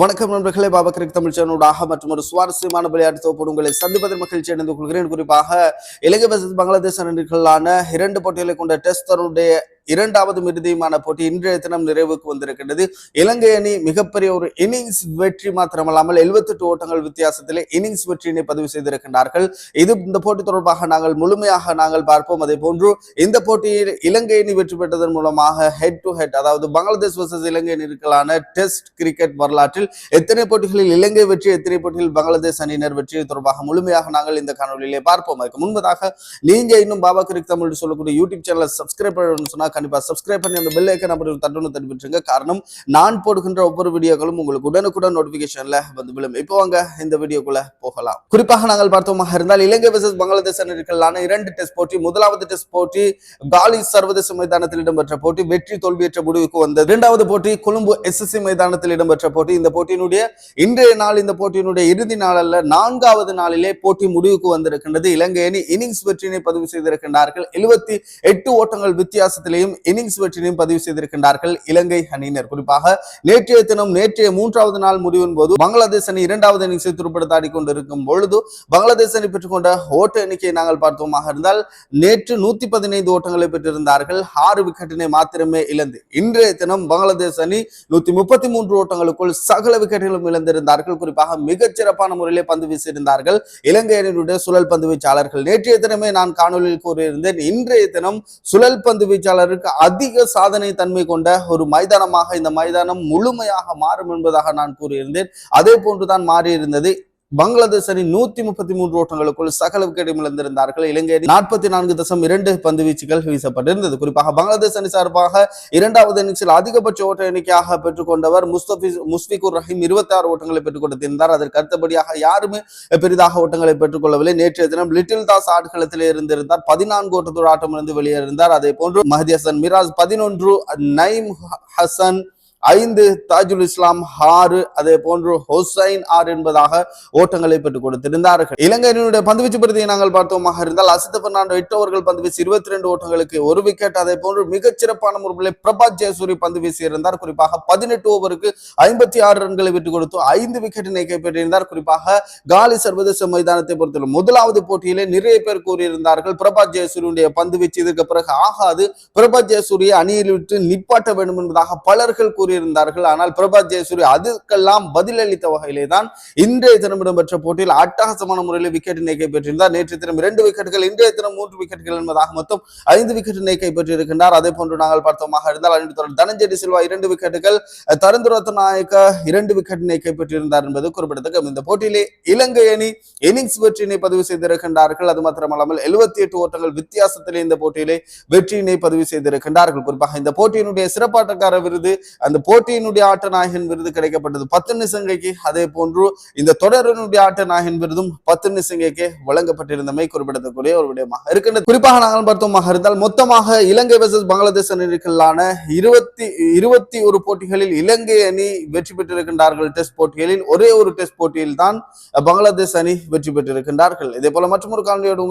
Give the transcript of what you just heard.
வணக்கம் நண்பர்களே பாபக்கரிக் தமிழ் சேனலோடாக மற்றும் ஒரு சுவாரஸ்யமான விளையாட்டு தொகுப்பு உங்களை சந்திப்பதில் மகிழ்ச்சி அடைந்து கொள்கிறேன். குறிப்பாக இலங்கை versus பங்களாதேஷ் அணிகளான இரண்டு போட்டிகளை கொண்ட டெஸ்ட் தொடருடைய இரண்டாவது மிருதியுமான போட்டி இன்றைய தினம் நிறைவுக்கு வந்திருக்கின்றது. இலங்கை அணி மிகப்பெரிய ஒரு இன்னிங்ஸ் வெற்றி மாத்திரமல்லாமல் 78 ஓட்டங்கள் வித்தியாசத்திலே இன்னிங்ஸ் வெற்றியினை பதிவு செய்திருக்கின்றார்கள். இது இந்த போட்டி தொடர்பாக நாங்கள் முழுமையாக நாங்கள் பார்ப்போம். அதே போன்று இந்த போட்டியில் இலங்கை அணி வெற்றி பெற்றதன் மூலமாக ஹெட் டு ஹெட் அதாவது பங்களாதேஷ் வர்சஸ் இலங்கை அணிகளுக்கான டெஸ்ட் கிரிக்கெட் வரலாற்றில் எத்தனை போட்டிகளில் இலங்கை வெற்றி எத்தனை போட்டிகளில் பங்களாதேஷ் அணியினர் வெற்றி தொடர்பாக முழுமையாக நாங்கள் இந்த காணொலியிலே பார்ப்போம். அதுக்கு முன்பதாக நீங்க இன்னும் பாபா கிரிக் தமிழ் சொல்லக்கூடிய யூடியூப் சேனலை சப்ஸ்கிரைப் பண்ணணும்னு சொன்னா கண்டிப்பாக சப்ஸ்கிரைப் பண்ணி அந்த பெல் ஐக்கன் அப்படி தட்டணும் தட்டி விட்டுருங்க காரணம் நான் போடுகின்ற ஒவ்வொரு வீடியோக்களும் உங்களுக்கு உடனுக்குடன் நோட்டிபிகேஷன்ல வந்து விழும். இப்போ வாங்க இந்த வீடியோக்குள்ள போகலாம். குறிப்பாக நாங்கள் பார்த்தோமாக இருந்தால் இலங்கை விசஸ் பங்களாதேஷ் அணிகளுக்கான இரண்டு டெஸ்ட் போட்டி முதலாவது டெஸ்ட் போட்டி காலி சர்வதேச மைதானத்தில் இடம்பெற்ற போட்டி வெற்றி தோல்வியற்ற முடிவுக்கு வந்தது. இரண்டாவது போட்டி கொழும்பு எஸ்எஸ்சி மைதானத்தில் இடம்பெற்ற போட்டி. இந்த போட்டியினுடைய இன்றைய நாள் இந்த போட்டியினுடைய இறுதி நாளல்ல நான்காவது நாளிலே போட்டி முடிவுக்கு வந்திருக்கின்றது. இலங்கை அணி இன்னிங்ஸ் வெற்றியினை பதிவு செய்திருக்கின்றார்கள். எழுபத்தி எட்டு ஓட்டங்கள் வித்தியாசத்திலேயும் இன்னிங்ஸ் வெற்றியையும் பதிவு செய்திருக்கின்றார்கள் இலங்கை அணியினர். குறிப்பாக நேற்றைய தினம் நேற்றைய மூன்றாவது நாள் முடிவின் போது பங்களாதேஷ் அணி இரண்டாவது இன்னிங்ஸை துருப்படுத்தாடி கொண்டிருக்கும் பொழுது பங்களாதேஷ் அணி பெற்றுக்கொண்ட ஓட்ட எண்ணிக்கையை நாங்கள் பார்த்தோமாக இருந்தால் நேற்று நூத்தி பதினைந்து ஓட்டங்களை பெற்றிருந்தார்கள். ஆறு விக்கெட்டினை மாத்திரமே இழந்து இன்றைய தினம் பங்களாதேஷ் அணி நூத்தி முப்பத்தி மூன்று ஓட்டங்களுக்குள் சகல விக்கெட்டுகளும் இழந்திருந்தார்கள். குறிப்பாக மிகச்சிறப்பான முறையிலே பந்து வீசியிருந்தார்கள் இலங்கை அணியினுடைய சுழல் பந்து வீச்சாளர்கள் நேற்றைய தினமே நான் காணொலியில் கூறியிருந்தேன் இன்றைய தினம் சுழல் பந்து வீச்சாளர் வீச்சாளருக்கு அதிக சாதனை தன்மை கொண்ட ஒரு மைதானமாக இந்த மைதானம் முழுமையாக மாறும் என்பதாக நான் கூறியிருந்தேன். அதே போன்றுதான் மாறியிருந்தது. பங்களாதேஷ் அணி நூத்தி முப்பத்தி மூன்று ஓட்டங்களுக்குள் சகல விக்கெட்டும் இழந்திருந்தார்கள். இலங்கை அணி நாற்பத்தி நான்கு தசம் இரண்டு பந்து வீச்சுகள் வீசப்பட்டிருந்தது. குறிப்பாக பங்களாதேஷ் அணி சார்பாக இரண்டாவது இன்னிங்ஸில் அதிகபட்ச ஓட்ட எண்ணிக்கையாக பெற்றுக்கொண்டவர் முஸ்தபி முஸ்பிகுர் ரஹீம் இருபத்தி ஆறு ஓட்டங்களை பெற்றுக் கொடுத்திருந்தார். அதற்கு அடுத்தபடியாக யாருமே பெரிதாக ஓட்டங்களை பெற்றுக்கொள்ளவில்லை நேற்றைய தினம் லிட்டில் தாஸ் ஆட்களத்தில் இருந்திருந்தார். பதினான்கு ஓட்டத்தோடு ஆட்டம் இருந்து வெளியேறினார் அதே போன்று மஹதி ஹசன் மிராஸ் பதினொன்று நைம் ஹசன் ஐந்து தாஜுல் இஸ்லாம் ஆறு அதே போன்று ஹொசைன் ஆறு என்பதாக ஓட்டங்களை பெற்றுக் கொடுத்திருந்தார்கள். இலங்கையினுடைய பந்துவீச்சு பிரதியை நாங்கள் பார்த்தோமாக இருந்தால் அசித்த பெர்னாண்டோ எட்டு ஓவர்கள் பந்து வீசி இருபத்தி ரெண்டு ஓட்டங்களுக்கு ஒரு விக்கெட் அதே போன்று மிகச் சிறப்பான முறையில் பிரபாத் ஜெயசூரி பந்து வீசி இருந்தார். குறிப்பாக பதினெட்டு ஓவருக்கு ஐம்பத்தி ஆறு ரன்களை விட்டுக் கொடுத்து ஐந்து விக்கெட்டினை கைப்பற்றியிருந்தார். குறிப்பாக காலி சர்வதேச மைதானத்தை பொறுத்தவரை முதலாவது போட்டியிலே நிறைய பேர் கூறியிருந்தார்கள் பிரபாத் ஜெயசூரியுடைய பந்து வீச்சு இதற்கு பிறகு ஆகாது பிரபாத் ஜெயசூரியை அணியில் விட்டு நிப்பாட்ட வேண்டும் என்பதாக பலர்கள் கூறி கூறியிருந்தார்கள். ஆனால் பிரபாத் ஜெயசூரி அதுக்கெல்லாம் பதிலளித்த வகையிலே தான் இன்றைய தினம் இடம்பெற்ற போட்டியில் அட்டகாசமான முறையில் விக்கெட்டினை கைப்பற்றியிருந்தார் நேற்று தினம் இரண்டு விக்கெட்டுகள் இன்றைய தினம் மூன்று விக்கெட்டுகள் என்பதாக மொத்தம் ஐந்து விக்கெட்டினை கைப்பற்றியிருக்கின்றார் அதே போன்று நாங்கள் பார்த்தோமாக இருந்தால் அணிந்து தொடர் தனஞ்செடி சில்வா இரண்டு விக்கெட்டுகள் தருந்துரத்த நாயக்க இரண்டு விக்கெட்டினை கைப்பற்றியிருந்தார் என்பது குறிப்பிடத்தக்க. இந்த போட்டியிலே இலங்கை அணி இன்னிங்ஸ் வெற்றியினை பதிவு செய்திருக்கின்றார்கள். அது மாத்திரமல்லாமல் எழுபத்தி எட்டு ஓட்டங்கள் வித்தியாசத்திலே இந்த போட்டியிலே வெற்றியினை பதிவு செய்திருக்கின்றார்கள். குறிப்பாக இந்த போட்டியினுடைய சிறப்பாட்டக்கார விருது அந்த போட்டியினுடைய ஆட்ட நாயகன் விருது கிடைக்கப்பட்டது பத்து நிசங்கைக்கு. அதே போன்று இந்த தொடரினுடைய ஆட்ட நாயகன் விருதும் பத்து நிசங்கைக்கு வழங்கப்பட்டிருந்தமை குறிப்பிடத்தக்கூடிய ஒரு விடயமாக இருக்கின்றது. குறிப்பாக நாங்கள் பார்த்தோமாக இருந்தால் மொத்தமாக இலங்கை வெர்சஸ் பங்களாதேஷ் அணிகளான இருபத்தி இருபத்தி ஒரு போட்டிகளில் இலங்கை அணி வெற்றி பெற்றிருக்கின்றார்கள். டெஸ்ட் போட்டிகளில் ஒரே ஒரு டெஸ்ட் போட்டியில் தான் பங்களாதேஷ் அணி வெற்றி பெற்றிருக்கின்றார்கள். இதே போல மற்றொரு காணொலியோடு உங்களுக்கு